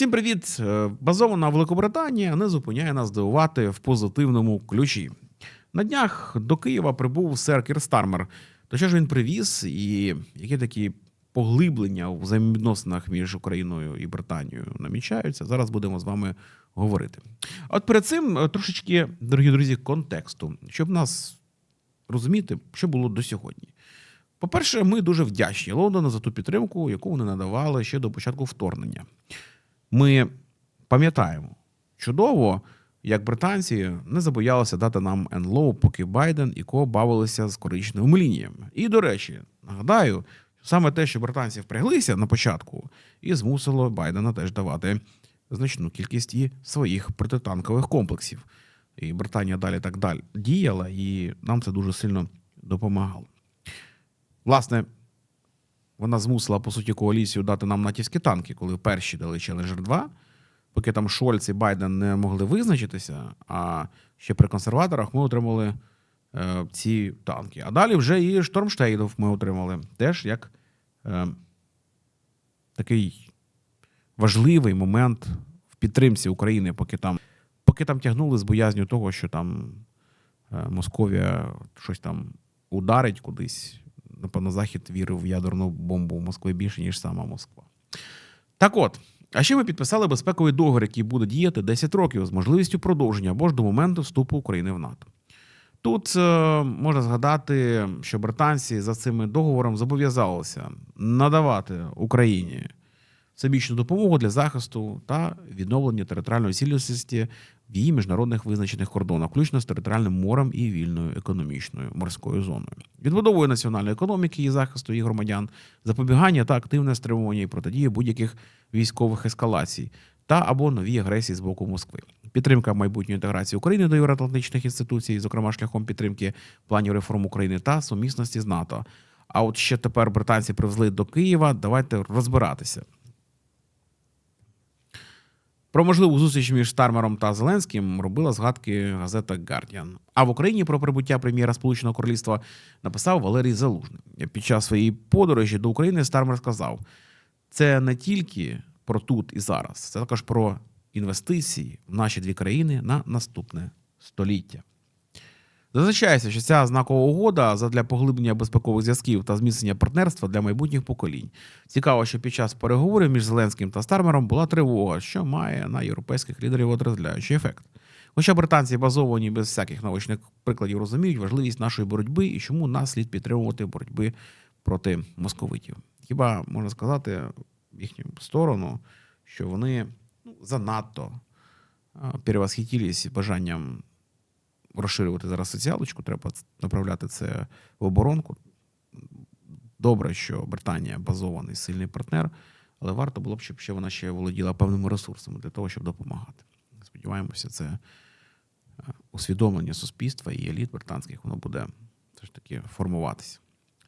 Всім привіт! Е, Базована Великобританія не зупиняє нас здивувати в позитивному ключі. На днях до Києва прибув сер Кір Стармер. То що ж він привіз, і які такі поглиблення у взаємовідносинах між Україною і Британією намічаються? Зараз будемо з вами говорити. От перед цим е, трошечки, дорогі друзі, контексту, щоб нас розуміти, що було до сьогодні. По-перше, ми дуже вдячні Лондону за ту підтримку, яку вони надавали ще до початку вторгнення. Ми пам'ятаємо чудово, як британці не забоялися дати нам НЛО, поки Байден і Ко бавилися з коричневими лініями. І, до речі, нагадаю, саме те, що британці впряглися на початку, і змусило Байдена теж давати значну кількість і своїх протитанкових комплексів. І Британія далі так далі діяла, і нам це дуже сильно допомагало. Власне, вона змусила, по суті, коаліцію дати нам натівські танки, коли перші дали Challenger 2, поки там Шольц і Байден не могли визначитися, а ще при консерваторах ми отримали е, ці танки. А далі вже і Штормштейдов ми отримали теж як е, такий важливий момент в підтримці України, поки там, поки там тягнули з боязню того, що там е, Московія щось там ударить кудись. Напевно, Захід вірив в ядерну бомбу в Москві більше, ніж сама Москва. Так от, а ще ми підписали безпековий договір, який буде діяти 10 років з можливістю продовження або ж до моменту вступу України в НАТО. Тут е, можна згадати, що британці за цим договором зобов'язалися надавати Україні всебічну допомогу для захисту та відновлення територіальної цілісності в її міжнародних визначених кордонах, включно з територіальним морем і вільною економічною морською зоною, відбудовою національної економіки і захисту її громадян, запобігання та активне стримування і протидія будь-яких військових ескалацій та або нові агресії з боку Москви. Підтримка майбутньої інтеграції України до євроатлантичних інституцій, зокрема шляхом підтримки планів реформ України та сумісності з НАТО. А от ще тепер британці привезли до Києва. Давайте розбиратися. Про можливу зустріч між Стармером та Зеленським робила згадки газета Guardian. А в Україні про прибуття прем'єра Сполученого Королівства написав Валерій Залужний. Під час своєї подорожі до України Стармер сказав: це не тільки про тут і зараз, це також про інвестиції в наші дві країни на наступне століття. Зазначається, що ця знакова угода задля поглиблення безпекових зв'язків та зміцнення партнерства для майбутніх поколінь. Цікаво, що під час переговорів між Зеленським та Стармером була тривога, що має на європейських лідерів отрезвляючий ефект. Хоча британці базовані без всяких наочних прикладів розуміють важливість нашої боротьби і чому нас слід підтримувати боротьби проти московитів. Хіба можна сказати їхню сторону, що вони ну, занадто перевосхитились бажанням розширювати зараз соціалочку, треба направляти це в оборонку. Добре, що Британія базований сильний партнер, але варто було б, щоб ще вона ще володіла певними ресурсами для того, щоб допомагати. Сподіваємося, це е, усвідомлення суспільства і еліт британських воно буде все ж таки формуватися.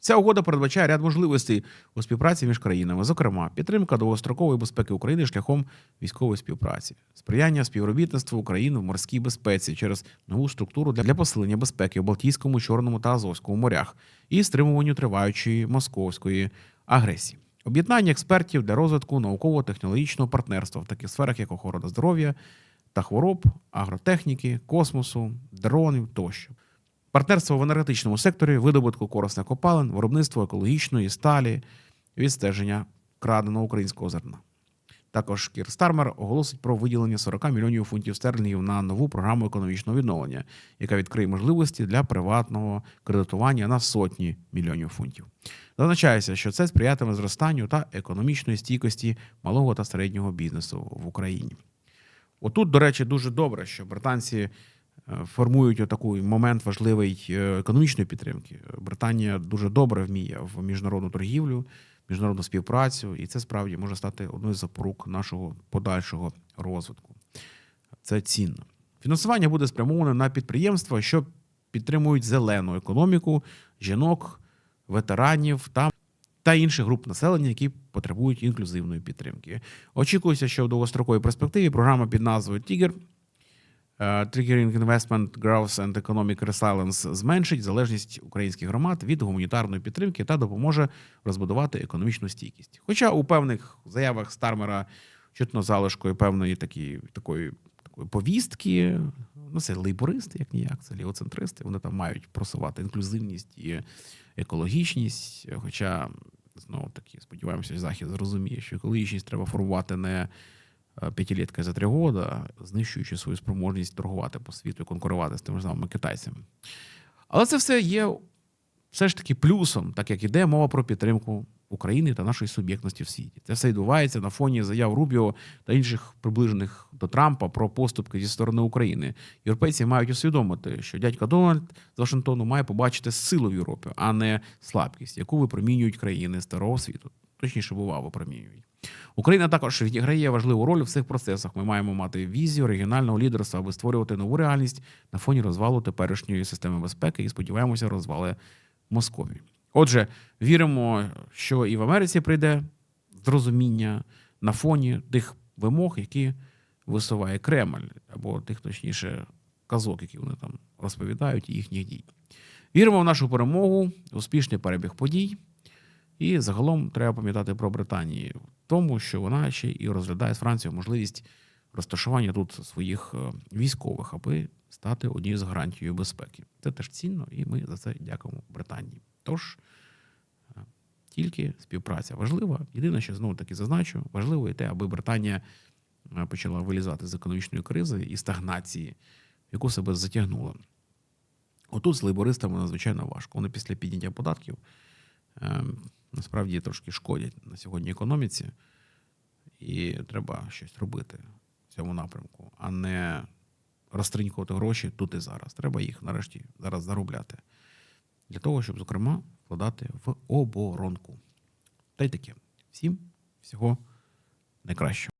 Ця угода передбачає ряд можливостей у співпраці між країнами, зокрема, підтримка довгострокової безпеки України шляхом військової співпраці, сприяння співробітництву України в морській безпеці через нову структуру для посилення безпеки у Балтійському, Чорному та Азовському морях і стримуванню триваючої московської агресії. Об'єднання експертів для розвитку науково-технологічного партнерства в таких сферах, як охорона здоров'я та хвороб, агротехніки, космосу, дронів тощо. Партнерство в енергетичному секторі, видобутку корисних копалин, виробництво екологічної сталі, відстеження краденого українського зерна. Також Кір Стармер оголосить про виділення 40 мільйонів фунтів стерлінгів на нову програму економічного відновлення, яка відкриє можливості для приватного кредитування на сотні мільйонів фунтів. Зазначається, що це сприятиме зростанню та економічної стійкості малого та середнього бізнесу в Україні. Отут, до речі, дуже добре, що британці формують отакий момент важливий е, економічної підтримки. Британія дуже добре вміє в міжнародну торгівлю, міжнародну співпрацю, і це справді може стати одною з запорук нашого подальшого розвитку. Це цінно. Фінансування буде спрямоване на підприємства, що підтримують зелену економіку, жінок, ветеранів та та інших груп населення, які потребують інклюзивної підтримки. Очікується, що в довгостроковій перспективі програма під назвою Тігер Triggering Investment Growth and Economic Resilience зменшить залежність українських громад від гуманітарної підтримки та допоможе розбудувати економічну стійкість. Хоча у певних заявах Стармера чутно залишкою певної такі, такої, такої повістки. Ну, це лейбористи, як ніяк, це лівоцентристи. Вони там мають просувати інклюзивність і екологічність. Хоча, знову таки, сподіваємося, Захід зрозуміє, що екологічність треба формувати не е, п'ятилітка за три года, знищуючи свою спроможність торгувати по світу і конкурувати з тими ж самими китайцями. Але це все є все ж таки плюсом, так як іде мова про підтримку України та нашої суб'єктності в світі. Це все відбувається на фоні заяв Рубіо та інших приближених до Трампа про поступки зі сторони України. Європейці мають усвідомити, що дядька Дональд з Вашингтону має побачити силу в Європі, а не слабкість, яку випромінюють країни старого світу. Точніше, бува, випромінюють. Україна також відіграє важливу роль в цих процесах. Ми маємо мати візію регіонального лідерства, аби створювати нову реальність на фоні розвалу теперішньої системи безпеки і сподіваємося, розвали Московії. Отже, віримо, що і в Америці прийде зрозуміння на фоні тих вимог, які висуває Кремль, або тих, точніше, казок, які вони там розповідають, і їхніх дій. Віримо в нашу перемогу, успішний перебіг подій. І загалом треба пам'ятати про Британію, в тому, що вона ще і розглядає з Францією можливість розташування тут своїх е, військових, аби стати однією з гарантією безпеки. Це теж цінно, і ми за це дякуємо Британії. Тож е, тільки співпраця важлива. Єдине, що знову таки зазначу, важливо і те, аби Британія е, почала вилізати з економічної кризи і стагнації, яку себе затягнула. Отут з лейбористами надзвичайно важко. Вони після підняття податків е, насправді трошки шкодять на сьогодні економіці, і треба щось робити в цьому напрямку, а не розтринькувати гроші тут і зараз. Треба їх нарешті зараз заробляти. Для того, щоб, зокрема, вкладати в оборонку. Та й таке. Всім всього найкращого.